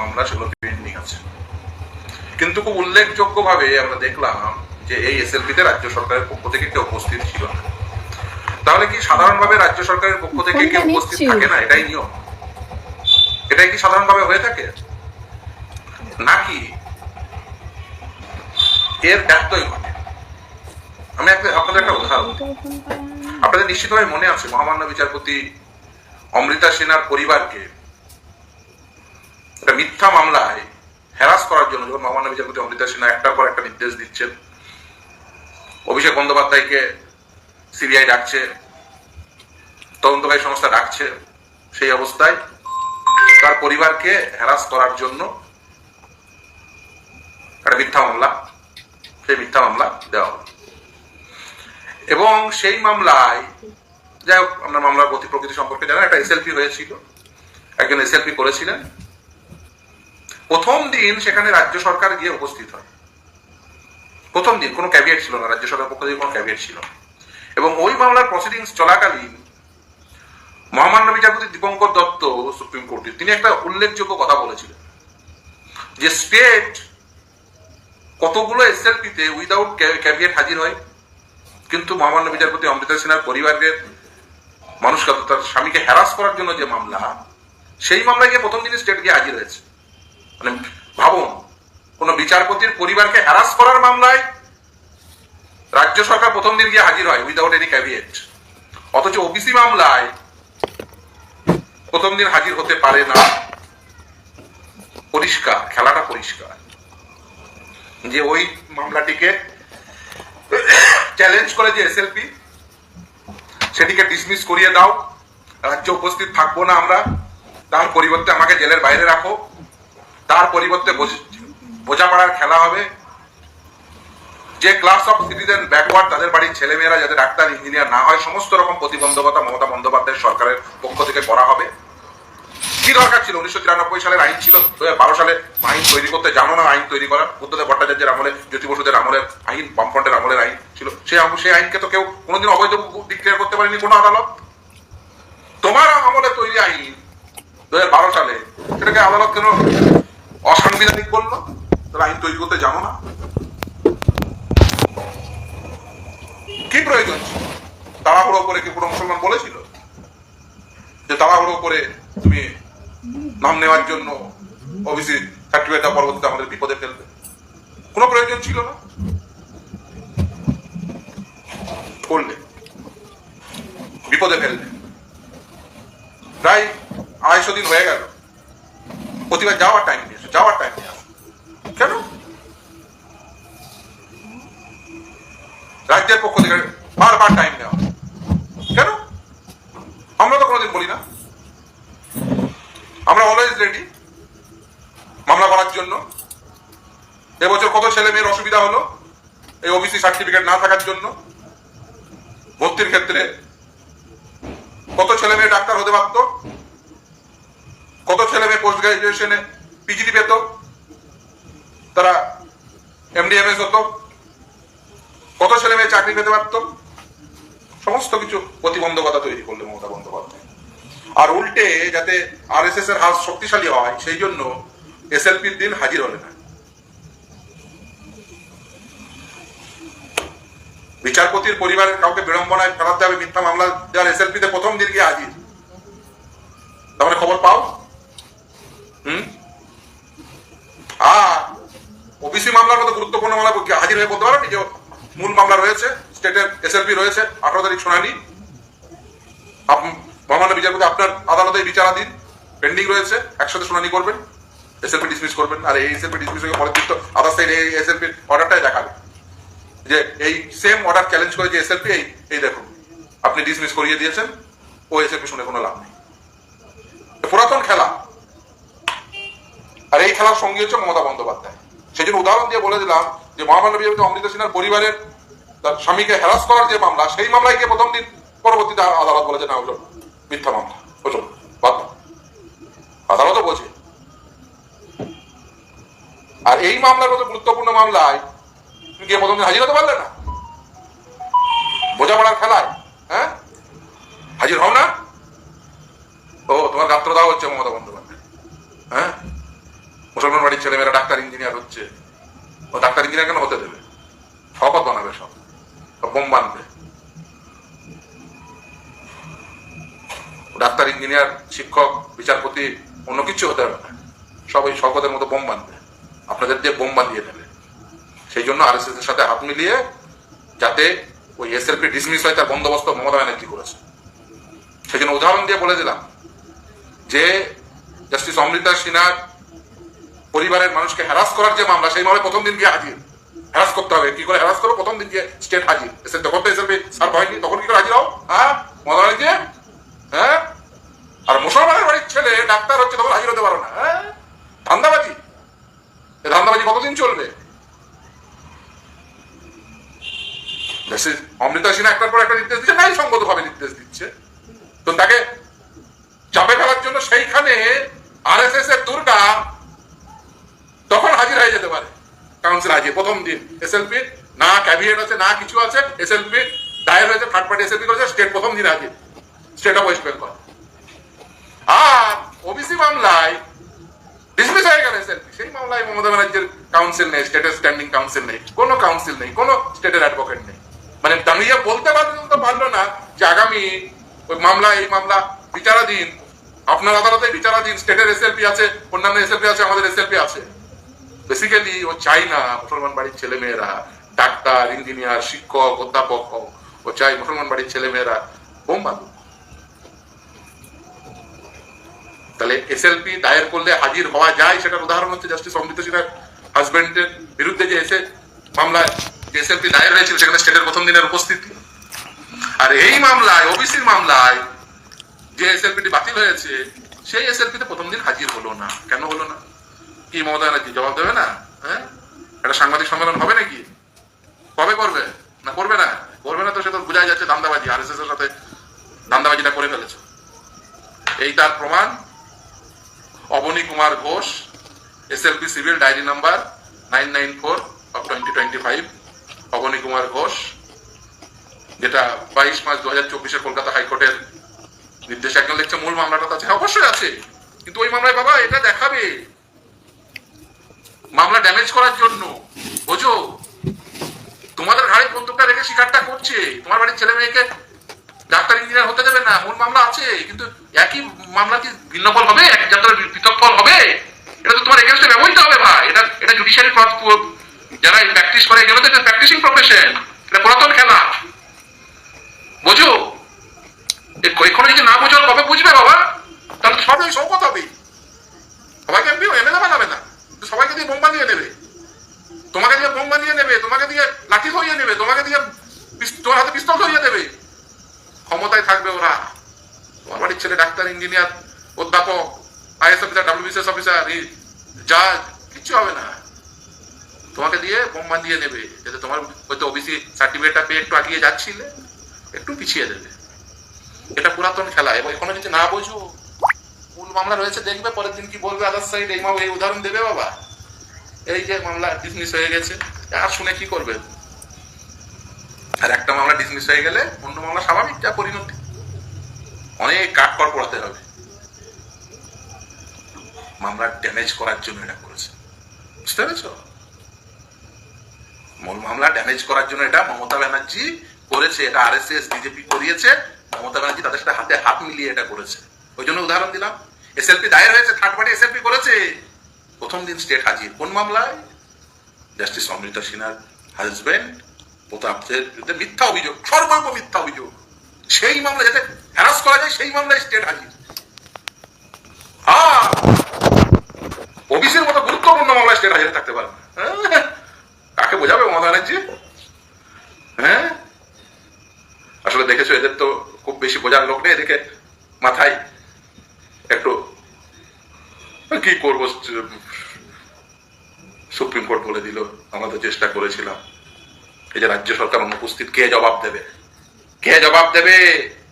মামলা সেগুলো পেন্ডিং আছে। কিন্তু খুব উল্লেখযোগ্য ভাবে আমরা দেখলাম যে এই এসএলপিতে রাজ্য সরকারের পক্ষ থেকে কেউ উপস্থিত ছিল না। তাহলে কি সাধারণভাবে রাজ্য সরকারের পক্ষ থেকে কেউ উপস্থিত থাকে না? এটাই নিয়ম। এটাই কি সাধারণভাবে হয়ে থাকে? নাকি এর ব্যত্যয় ঘটে? আমি একটা আপনাদের একটা উদাহরণ। আপনাদের নিশ্চিতভাবে মনে আছে মহামান্য বিচারপতি অমৃতা সেনার পরিবারকে একটা মিথ্যা মামলায় হ্যারাস করার জন্য যখন মহামান্য বিচারপতি অমৃতা সিনহা একটার পর একটা নির্দেশ দিচ্ছেন, অভিষেক বন্দ্যোপাধ্যায়কে সিবিআই ডাকছে, তদন্তকারী সংস্থা ডাকছে সেই অবস্থায় তার পরিবারকে হ্যারাস করার জন্য একটা মিথ্যা মামলা, সেই মিথ্যা মামলা দেওয়া এবং সেই মামলায়, যাই হোক, আমরা মামলার গতি প্রকৃতি সম্পর্কে জানেন একটা এসএলপি হয়েছিল, একজন এসএলপি করেছিলেন। প্রথম দিন সেখানে রাজ্য সরকার গিয়ে উপস্থিত হয়। প্রথম দিন কোনো ক্যাবিয়েট ছিল না, রাজ্য সরকার পক্ষ থেকে কোনো ক্যাবিয়েট ছিল এবং ওই মামলার প্রসিডিংস চলাকালীন মহামান্য বিচারপতি দীপঙ্কর দত্ত সুপ্রিম কোর্টে তিনি একটা উল্লেখযোগ্য কথা বলেছিলেন যে স্টেট কতগুলো এসএলপিতে উইদাউট ক্যাবিয়েট হাজির হয়, কিন্তু মহামান্য বিচারপতি অমৃতা সিনহার পরিবারের মানুষকে তার স্বামীকে হ্যারাস করার জন্য যে মামলা, সেই মামলায় গিয়ে প্রথম দিন স্টেট গিয়ে হাজির হয়েছে। মানে ভাবুন, কোন বিচারপতির পরিবারকে হ্যারাস করার মামলায় রাজ্য সরকার প্রথম দিন গিয়ে হাজির হয় উইদাউট এনি ক্যাবিয়েট অথচ ওবিসি মামলায় প্রথম দিন হাজির হতে পারে না। পরিষ্কার, খেলাটা পরিষ্কার। যে ওই মামলাটিকে চ্যালেঞ্জ করে যে এসএলপি সেটিকে ডিসমিস করিয়ে দাও। রাজ্যে উপস্থিত থাকব না আমরা। তার পরিবর্তে আমাকে জেলের বাইরে রাখো। তার পরিবর্তে বোঝ- বোঝাপড়ার খেলা হবে। যে ক্লাস অফ সিটিজেন ব্যাকওয়ার্ড তাদের বাড়ির ছেলেমেয়েরা যাতে ডাক্তার ইঞ্জিনিয়ার না হয়, সমস্ত রকম প্রতিবন্ধকতা মমতা বন্দ্যোপাধ্যায়ের সরকারের পক্ষ থেকে করা হবে। কি দরকার ছিল? উনিশশো তিরানব্বই সালের আইন ছিল। দু বারো সালে আইন তৈরি করতে জানো না আইন তৈরি করা বুদ্ধদেব ভট্টাচার্যের আমলে, জ্যোতি বসুদের আমলের আইন, বামফ্রন্টের আমলের আইন ছিল। সেই সেই আইনকে তো কেউ কোনোদিন অবৈধ ডিক্লেয়ার করতে পারেনি কোনো আদালত। তোমার আমলে তৈরি আইন দু সালে, সেটাকে আদালত কেন অসাংবিধানিক বলল তাহলে আইন তৈরি করতে জানো না। কি প্রয়োজন ছিল? তাড়াহুড়ো করে কি কোনো মুসলমান বলেছিল? যে তাড়াহুড়ো করে তুমি নাম নেওয়ার জন্য ওবিসি সার্টিফিকেটটা পরবর্তীতে আমাদের বিপদে ফেলবে? কোনো প্রয়োজন ছিল না? করলে। বিপদে ফেলবে প্রায় আড়াইশো দিন হয়ে গেল। প্রতিবার যাওয়ার টাইম এসো, যাওয়ার টাইম নিয়ে আসো কেন? রাজ্যের পক্ষ থেকে বারবার টাইম নেওয়া। কেন? আমরা তো কোনোদিন বলি না। আমরা অলওয়েজ রেডি মামলা করার জন্য। এবছর কত ছেলে মেয়ের অসুবিধা হলো? এই ওবিসি সার্টিফিকেট না থাকার জন্য। ভর্তির ক্ষেত্রে কত ছেলে মেয়ে ডাক্তার হতে পারত? কত ছেলে মেয়ে পোস্ট গ্রাজুয়েশনে পিজিডি পেত তারা এমডিএমএস হতো, কত ছেলে মেয়ে চাকরি পেতে পারত? সমস্ত কিছু প্রতিবন্ধকতা তৈরি করলে মমতা বন্দ্যোপাধ্যায়। আর উল্টে যাতে আর এস এস এর হাত শক্তিশালী হয়, সেই জন্য এসএলপির দিন হাজির হলে না। বিচারপতির পরিবারের কাউকে বিড়ম্বনায় ফেলাতে হবে, মিথ্যা মামলা যার এসএলপি তে প্রথম দিন গিয়ে হাজির। তার মানে খবর পাও? হুম? আর ওবিসি মামলার মতো গুরুত্বপূর্ণ মামলা হাজির হয়ে বলতে পারো যে মূল মামলা রয়েছে, স্টেটের এসএলপি রয়েছে, আঠারো তারিখ শুনানি। মহামান্য বিচারপতি, আপনার আদালতে বিচারাধীন পেন্ডিং রয়েছে, একসাথে শুনানি করবেন, এসএলপি ডিসমিস করবেন, আর এই এসএলপি ডিসমিস হয়ে পরের দিন তো আদার সাইড এই এসএলপি অর্ডারটাই দেখাবে। যে এই সেম অর্ডার চ্যালেঞ্জ করে যে এসএলপি, এই এই দেখুন, আপনি ডিসমিস করিয়ে দিয়েছেন, ও এসএলপি শুনে কোনো লাভ নেই। পুরাতন খেলা খেলার সঙ্গী হচ্ছে মমতা বন্দ্যোপাধ্যায়। সেই জন্য উদাহরণ দিয়ে বলে দিলাম যে মহামান্য বিচারপতি অমৃতা সিনহার পরিবারের তার স্বামীকে হ্যারাস করার যে মামলা, সেই মামলায় গিয়ে প্রথম দিন পরবর্তীতে আদালত বলেছে, না ওগুলো মিথ্যা মামলা। ওজন দাও। আদালতও বোঝে আর এই মামলার মতো গুরুত্বপূর্ণ মামলায় তুমি গিয়ে প্রথম দিন হাজির হতে পারলে না। বোঝাপড়ার খেলায় হ্যাঁ? হাজির হও না। ও, তোমার গাত্র দেওয়া হচ্ছে মমতা বন্দ্যোপাধ্যায়। মুসলমান বাড়ির ছেলেমেয়েরা ডাক্তার, ইঞ্জিনিয়ার হচ্ছে। ও ডাক্তার, ইঞ্জিনিয়ার কেন হতে দেবে? শপথ বানাবে সব। বোম বানবে। ডাক্তার, ইঞ্জিনিয়ার, শিক্ষক, বিচারপতি, অন্য কিছু হতে হবে সব ওই শপথের মতো বোম বানবে। আপনাদের দিয়ে বোম বাঁধিয়ে দেবে। সেই জন্য আর এর সাথে হাত মিলিয়ে যাতে ওই এস এসএলপি ডিসমিস হয়, তার বন্দোবস্ত মমতা ব্যানার্জি করেছে। সেই জন্য উদাহরণ দিয়ে বলে দিলাম যে, জাস্টিস অমৃতা সিনহার পরিবারের মানুষকে হ্যারাস করার যে মামলা, সেই মামলায় প্রথম দিন গিয়ে হাজির। হ্যারাস করতে হবে। কি করে হ্যারাস করো প্রথম দিন গিয়ে স্টেট হাজির। তখন তো এসএলপি সার্ভ হয়নি, তখন কি করে হাজির হও? হ্যাঁ? মমতা ব্যানার্জি হ্যাঁ? আর মুসলমানের বাড়ির ছেলে ডাক্তার হচ্ছে, তখন হাজির হতে পারো না। হ্যাঁ? ধান্দাবাজি। ধান্দাবাজি কতদিন চলবে? Justice অমৃতা সিনহা একটার পর একটা নির্দেশ দিচ্ছে নাই সঙ্গত ভাবে নির্দেশ দিচ্ছে। তো তাকে চাপে ফেলার জন্য সেইখানে আর এস এস এর দুর্গা তখন হাজির হয়ে যেতে পারে। কাউন্সিল হাজির, প্রথম দিন। এসএলপি না ক্যাবিনেট আছে, না কিছু আছে এসএলপি দায়ের হয়েছে থার্ড পার্টি এসএলপি করেছে স্টেট প্রথম দিন হাজির। স্টেট অফ ওয়েস্ট বেঙ্গল আর ওবিসি মামলায় ডিসমিস হয়ে গেল এসএলপি সেই মামলায় মমতা ব্যানার্জির কাউন্সিল নেই স্টেটের স্ট্যান্ডিং কাউন্সিল নেই, কোনো কাউন্সিল নেই, কোনো স্টেটের অ্যাডভোকেট নেই। মানে দাঁড়িয়ে বলতে পারল তো পারল না যে আগামী ওই মামলা, এই মামলা, বিচারাধীন, আপনার আদালতে বিচারাধীন স্টেটের এসএলপি আছে, অন্যান্য এসএলপি আছে, আমাদের এসএলপি আছে। বেসিক্যালি ও চাই না মুসলমান বাড়ির ছেলেমেয়েরা, ডাক্তার, ইঞ্জিনিয়ার, শিক্ষক, অধ্যাপক হোক। ও চাই মুসলমান বাড়ির ছেলেমেয়েরা বোম বাঁধুক তাহলে এসএলপি দায়ের করলে হাজির হওয়া যায়, সেটার উদাহরণ হচ্ছে জাস্টিস অমৃত সিনহার হাজবেন্ডের বিরুদ্ধে যে এসে মামলায় যে এসএলপি দায়ের হয়েছিল, সেখানে স্টেটের প্রথম দিনের উপস্থিতি। আর এই মামলায় ওবিসির মামলায় যে এসএলপিটি বাতিল হয়েছে, সেই এসএলপিতে প্রথম দিন হাজির হলো না। কেন হলো না? কি মমতা ব্যানার্জি? জবাব দেবে না? হ্যাঁ? একটা সাংবাদিক সম্মেলন হবে নাকি? কবে করবে? না করবে না। করবে না তো সে তো বোঝাই যাচ্ছে দান্দাবাজি আর এস এর সাথে দান্দাবাজিটা করে ফেলেছে। এই তার প্রমাণ। Abani Kumar Ghosh SLP civil diary number nine nine four of twenty twenty five Abani Kumar Ghosh যেটা বাইশ মার্চ দু হাজার চব্বিশে কলকাতা হাইকোর্টের নির্দেশ একজন লিখছে মূল মামলাটা তো আছে। হ্যাঁ, অবশ্যই আছে। কিন্তু ওই মামলায় বাবা এটা দেখাবে। মামলা ড্যামেজ করার জন্য। বোঝো? তোমাদের ঘাড়ে বন্দুকটা রেখে শিকারটা করছে। তোমার বাড়ির ছেলে মেয়েকে ডাক্তার, ইঞ্জিনিয়ার হতে দেবে না। মূল মামলা আছে, কিন্তু একই মামলা কি ভিন্ন ফল হবে? এক পৃথক ফল হবে? এটা তো তোমার এগেনস্টে ব্যবহৃত হবে ভাই। এটা এটা জুডিশিয়ারি যারা প্র্যাকটিস করে এগুলো তো প্র্যাকটিসিং প্রফেশন এটা পুরাতন খেলা বোঝো এ- এখনও যদি না বোঝো কবে বুঝবে বাবা তাহলে তো সবই সৌকত হবে সবাইকে এমপি এমএলএ বানাবে না তো সবাইকে দিয়ে বোম বানিয়ে নেবে তোমাকে দিয়ে নেবে তোমাকে দিয়ে লাঠি ধরিয়ে নেবে তোমাকে দিয়ে তোমার হাতে পিস্তল ধরিয়ে দেবে। ক্ষমতায় থাকবে ওরা। তোমার বাড়ির ছেলে ডাক্তার, ইঞ্জিনিয়ার, অধ্যাপক, আইএস অফিসার, ডাব্লিউবিসিএস অফিসার জাজ, কিচ্ছু হবে না। তোমাকে দিয়ে বোম বানিয়ে নেবে যাতে তোমার হয়তো ওবিসি সার্টিফিকেটটা পেয়ে একটু আগিয়ে যাচ্ছিলে, একটু পিছিয়ে দেবে। এটা পুরাতন খেলা, এবং এখনও যদি না বোঝো মূল মামলা রয়েছে, দেখবে, পরের দিন কি বলবে আদার সাইড এই মা এই উদাহরণ দেবে বাবা। এই যে মামলা ডিসমিস হয়ে গেছে। আর শুনে কি করবে? আর একটা মামলা ডিসমিস হয়ে গেলে অন্য মামলা স্বাভাবিক, যা পরিণতি। অনেক কাঠকর পড়াতে হবে। মামলা ড্যামেজ করার জন্য এটা করেছে। বুঝতে পেরেছ? মূল মামলা ড্যামেজ করার জন্য এটা মমতা ব্যানার্জি করেছে, এটা আর এস বিজেপি করিয়েছে। মমতা ব্যানার্জি তাদের সাথে হাতে হাত মিলিয়ে এটা করেছে। ওই জন্য উদাহরণ দিলাম। এসএলপি দায়ের হয়েছে থার্ড পার্টি এসএলপি করেছে। প্রথম দিন স্টেট হাজির। কোন মামলায়? জাস্টিস অমৃতা সিনহার হাজবেন্ড প্রতাপদের বিরুদ্ধে মিথ্যা অভিযোগ সর্বৈব মিথ্যা অভিযোগ। সেই মামলা যাতে হ্যারাস করা যায়, সেই মামলায় স্টেট হাজির। মতো গুরুত্বপূর্ণ মামলায় স্টেট থাকতে পারে হ্যাঁ? কাকে বোঝাবে মমতা ব্যানার্জি? হ্যাঁ? আসলে দেখেছ, এদের তো খুব বেশি বোঝার লোক নেই। এদেরকে মাথায় একটু কি করব সুপ্রিম কোর্ট বলে দিল, আমরা তো চেষ্টা করেছিলাম। এই যে রাজ্য সরকার অনুপস্থিত কে জবাব দেবে? কে জবাব দেবে?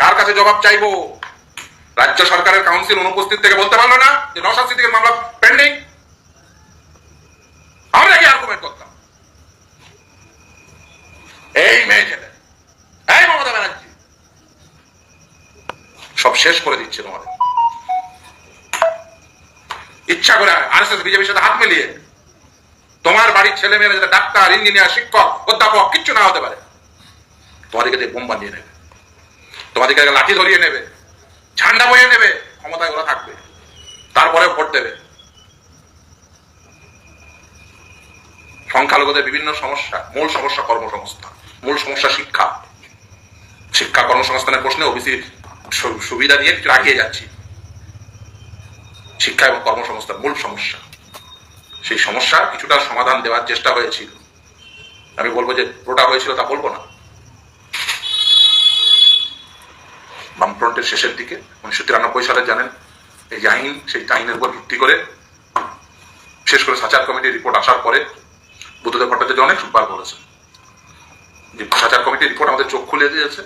কার কাছে জবাব চাইব? রাজ্য সরকারের কাউন্সিল অনুপস্থিত থেকে বলতে পারল না যে নশাদ সিদ্দিকের মামলা পেন্ডিং আমরা কি আর্গুমেন্ট করতাম? এই মেয়ে ছেলে, এই মমতা ব্যানার্জি। সব শেষ করে দিচ্ছে তোমাদের। ইচ্ছা করে আর এস এস, বিজেপির সাথে হাত মিলিয়ে তোমার বাড়ির ছেলে মেয়েরা যাতে ডাক্তার, ইঞ্জিনিয়ার, শিক্ষক, অধ্যাপক, কিচ্ছু না হতে পারে। তোমাদেরকে দিয়ে বোম বানিয়ে নেবে। তোমাদেরকে লাঠি ধরিয়ে নেবে। ঝান্ডা বইয়ে নেবে। ক্ষমতায় ওরা থাকবে। তারপরে ভোট দেবে। সংখ্যালঘুদের বিভিন্ন সমস্যা, মূল সমস্যা কর্মসংস্থান, মূল সমস্যা শিক্ষা। শিক্ষা কর্মসংস্থানের প্রশ্নে ওবিসি সুবিধা কিছু আগিয়ে যাচ্ছি। শিক্ষা এবং কর্মসংস্থান মূল সমস্যা। সেই সমস্যার কিছুটা সমাধান দেওয়ার চেষ্টা হয়েছিল। আমি বলব যে পুরোটা হয়েছিল তা বলব না। বামফ্রন্টের শেষের দিকে, উনিশশো তিরানব্বই সালে জানেন, এই আইন, সেই আইনের উপর ভিত্তি করে বিশেষ করে সাচার কমিটির রিপোর্ট আসার পরে বুদ্ধদেব ভট্টাচার্য অনেক সুপার করেছেন যে সাচার কমিটির রিপোর্ট আমাদের চোখ খুলে দিয়েছে।